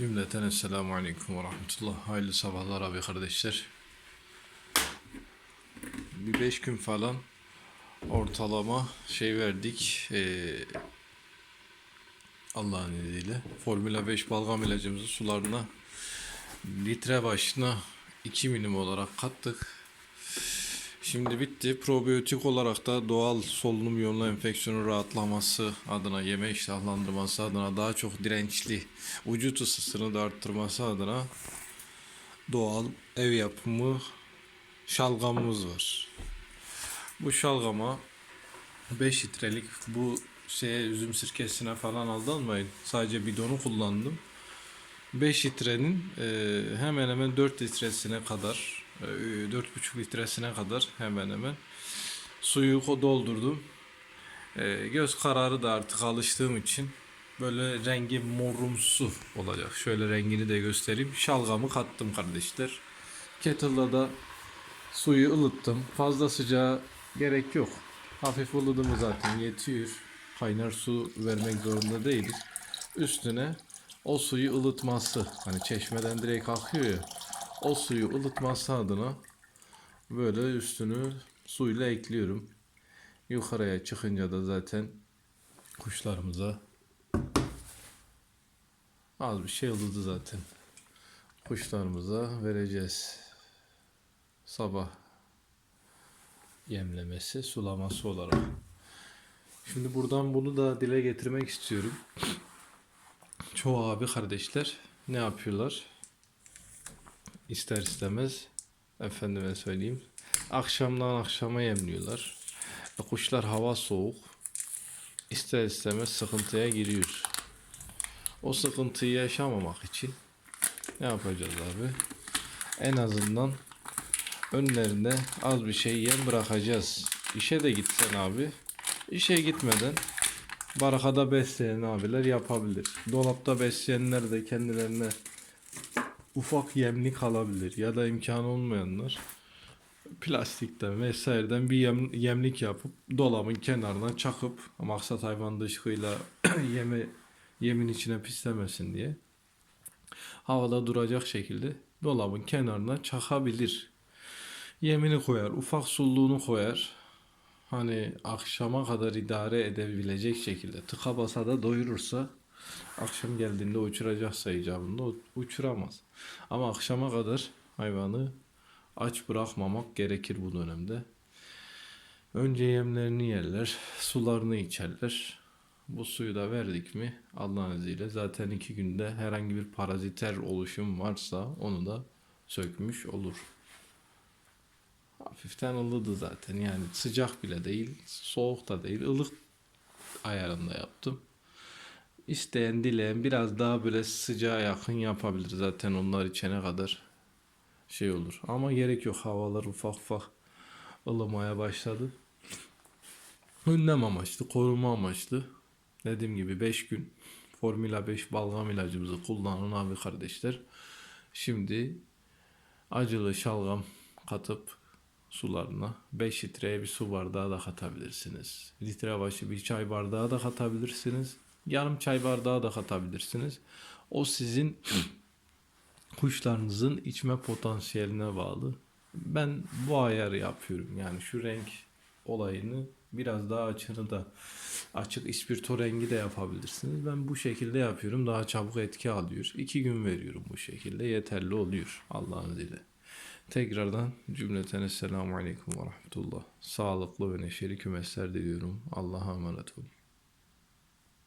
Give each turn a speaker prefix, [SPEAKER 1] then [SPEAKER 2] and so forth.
[SPEAKER 1] Cümleten Esselamu Aleyküm ve Rahmetullah. Hayırlı sabahlar abi kardeşler. Bir beş gün falan ortalama şey verdik. Ee, Allah'ın izniyle. Formula 5 balgam ilacımızı sularına litre başına 2 milim olarak kattık. Şimdi bitti. Probiyotik olarak da doğal solunum yolu enfeksiyonu rahatlaması adına, yeme iştahlandırması adına, daha çok dirençli vücut ısısını da arttırması adına doğal ev yapımı şalgamımız var. Bu şalgama 5 litrelik bu şeye üzüm sirkesine falan aldanmayın. Sadece bidonu kullandım. 5 litrenin e, hemen hemen 4 litresine kadar 4,5 litresine kadar hemen hemen suyu doldurdum. E, göz kararı da artık alıştığım için böyle rengi morumsu olacak. Şöyle rengini de göstereyim. Şalgamı kattım kardeşler. Kettle'da da suyu ılıttım. Fazla sıcağa gerek yok. Hafif ılıdı mı zaten yetiyor. Kaynar su vermek zorunda değiliz. Üstüne o suyu ılıtması hani çeşmeden direkt akıyor ya o suyu ılıtması adına böyle üstünü suyla ekliyorum. Yukarıya çıkınca da zaten kuşlarımıza az bir şey ılıdı zaten. Kuşlarımıza vereceğiz. Sabah yemlemesi, sulaması olarak. Şimdi buradan bunu da dile getirmek istiyorum. Çoğu abi kardeşler ne yapıyorlar? İster istemez efendime söyleyeyim. Akşamdan akşama yemliyorlar. E, kuşlar hava soğuk. İster istemez sıkıntıya giriyor. O sıkıntıyı yaşamamak için ne yapacağız abi? En azından önlerinde az bir şey yem bırakacağız. İşe de gitsen abi. İşe gitmeden barakada besleyen abiler yapabilir. Dolapta besleyenler de kendilerine ufak yemlik alabilir ya da imkanı olmayanlar plastikten vesaireden bir yem, yemlik yapıp dolabın kenarına çakıp maksat hayvan dışkıyla yeme yemin içine pislemesin diye havada duracak şekilde dolabın kenarına çakabilir. Yemini koyar, ufak sulluğunu koyar. Hani akşama kadar idare edebilecek şekilde tıka basa da doyurursa akşam geldiğinde uçuracaksa icabında uçuramaz. Ama akşama kadar hayvanı aç bırakmamak gerekir bu dönemde. Önce yemlerini yerler, sularını içerler. Bu suyu da verdik mi Allah'ın izniyle zaten iki günde herhangi bir paraziter oluşum varsa onu da sökmüş olur. Hafiften ılıdı zaten yani sıcak bile değil, soğuk da değil, ılık ayarında yaptım. İsteyen dileyen biraz daha böyle sıcağa yakın yapabilir zaten onlar içene kadar şey olur. Ama gerek yok havalar ufak ufak ılımaya başladı. Önlem amaçlı, koruma amaçlı. Dediğim gibi 5 gün Formula 5 balgam ilacımızı kullanan abi kardeşler. Şimdi acılı şalgam katıp sularına 5 litreye bir su bardağı da katabilirsiniz. Litre başı bir çay bardağı da katabilirsiniz. Yarım çay bardağı da katabilirsiniz. O sizin kuşlarınızın içme potansiyeline bağlı. Ben bu ayarı yapıyorum. Yani şu renk olayını biraz daha açını da açık ispirto rengi de yapabilirsiniz. Ben bu şekilde yapıyorum. Daha çabuk etki alıyor. İki gün veriyorum bu şekilde. Yeterli oluyor Allah'ın izniyle. Tekrardan cümleten Esselamu Aleyküm ve Rahmetullah. Sağlıklı ve neşeli kümesler diliyorum. Allah'a emanet olun.